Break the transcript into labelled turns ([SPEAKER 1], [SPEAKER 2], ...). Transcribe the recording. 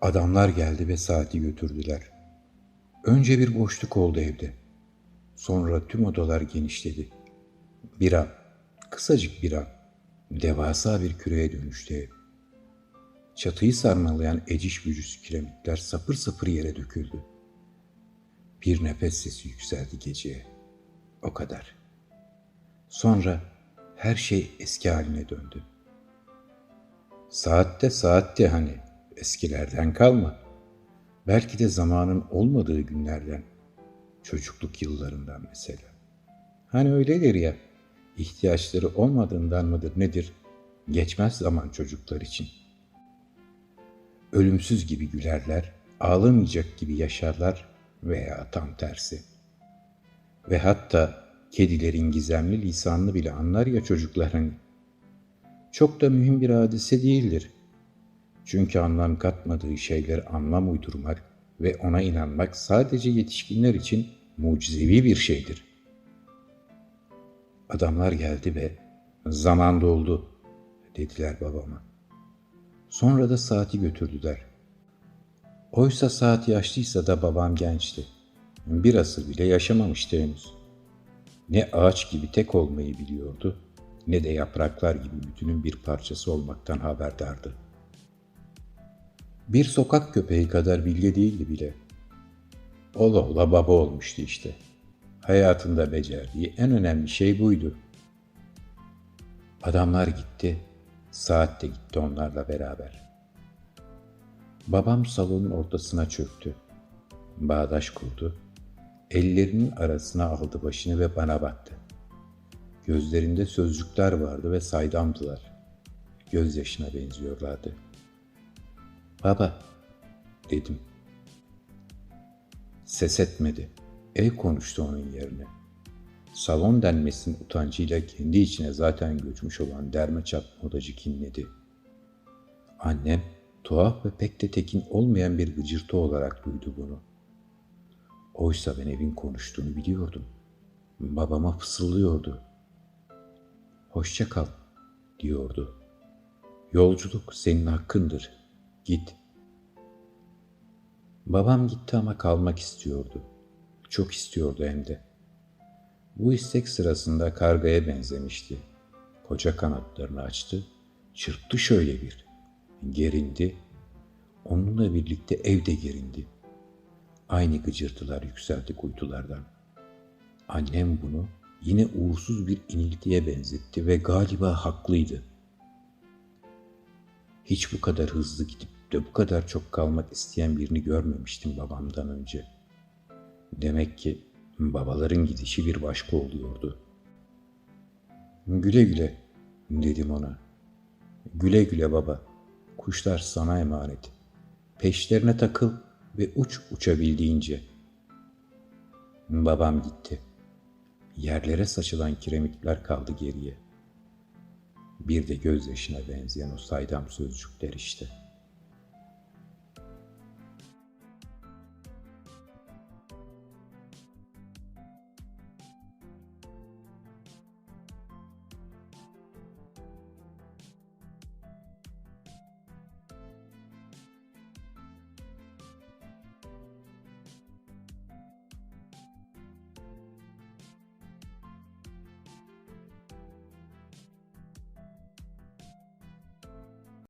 [SPEAKER 1] Adamlar geldi ve saati götürdüler. Önce bir boşluk oldu evde. Sonra tüm odalar genişledi. Bir an, kısacık bir an, devasa bir küreye dönüştü ev. Çatıyı sarmalayan eciş bücüs kiremitler sapır sapır yere döküldü. Bir nefes sesi yükseldi geceye. O kadar. Sonra her şey eski haline döndü. Saatte saatte hani eskilerden kalma. Belki de zamanın olmadığı günlerden, çocukluk yıllarından mesela. Hani öyledir ya, ihtiyaçları olmadığından mıdır nedir? Geçmez zaman çocuklar için. Ölümsüz gibi gülerler, ağlamayacak gibi yaşarlar veya tam tersi. Ve hatta kedilerin gizemli lisanını bile anlar ya çocukların. Çok da mühim bir hadise değildir. Çünkü anlam katmadığı şeyler anlam uydurmak ve ona inanmak sadece yetişkinler için mucizevi bir şeydir. Adamlar geldi ve zaman doldu dediler babama. Sonra da saati götürdüler. Oysa saat yaşlıysa da babam gençti. Bir asır bile yaşamamıştı henüz. Ne ağaç gibi tek olmayı biliyordu, ne de yapraklar gibi bütünün bir parçası olmaktan haberdardı. Bir sokak köpeği kadar bilge değildi bile. Ola ola baba olmuştu işte. Hayatında becerdiği en önemli şey buydu. Adamlar gitti, saat de gitti onlarla beraber. Babam salonun ortasına çöktü. Bağdaş kurdu. Ellerinin arasına aldı başını ve bana baktı. Gözlerinde sözcükler vardı ve saydamdılar. Gözyaşına benziyorlardı. Baba, dedim. Ses etmedi. Ev konuştu onun yerine. Salon denmesinin utancıyla kendi içine zaten göçmüş olan derme çatma odacı kinledi. Annem tuhaf ve pek de tekin olmayan bir gıcırtı olarak duydu bunu. Oysa ben evin konuştuğunu biliyordum. Babama fısıldıyordu. Hoşça kal, diyordu. Yolculuk senin hakkındır. Git. Babam gitti ama kalmak istiyordu. Çok istiyordu hem de. Bu istek sırasında kargaya benzemişti. Koca kanatlarını açtı, çırptı şöyle bir. Gerindi. Onunla birlikte evde gerindi. Aynı gıcırtılar yükseldi kuytulardan. Annem bunu yine uğursuz bir iniltiye benzetti ve galiba haklıydı. Hiç bu kadar hızlı gidip de bu kadar çok kalmak isteyen birini görmemiştim babamdan önce. Demek ki babaların gidişi bir başka oluyordu. Güle güle dedim ona. Güle güle baba. Kuşlar sana emanet. Peşlerine takıl ve uç uçabildiğince. Babam gitti. Yerlere saçılan kiremitler kaldı geriye. Bir de gözyaşına benzeyen o saydam sözcükler işte.''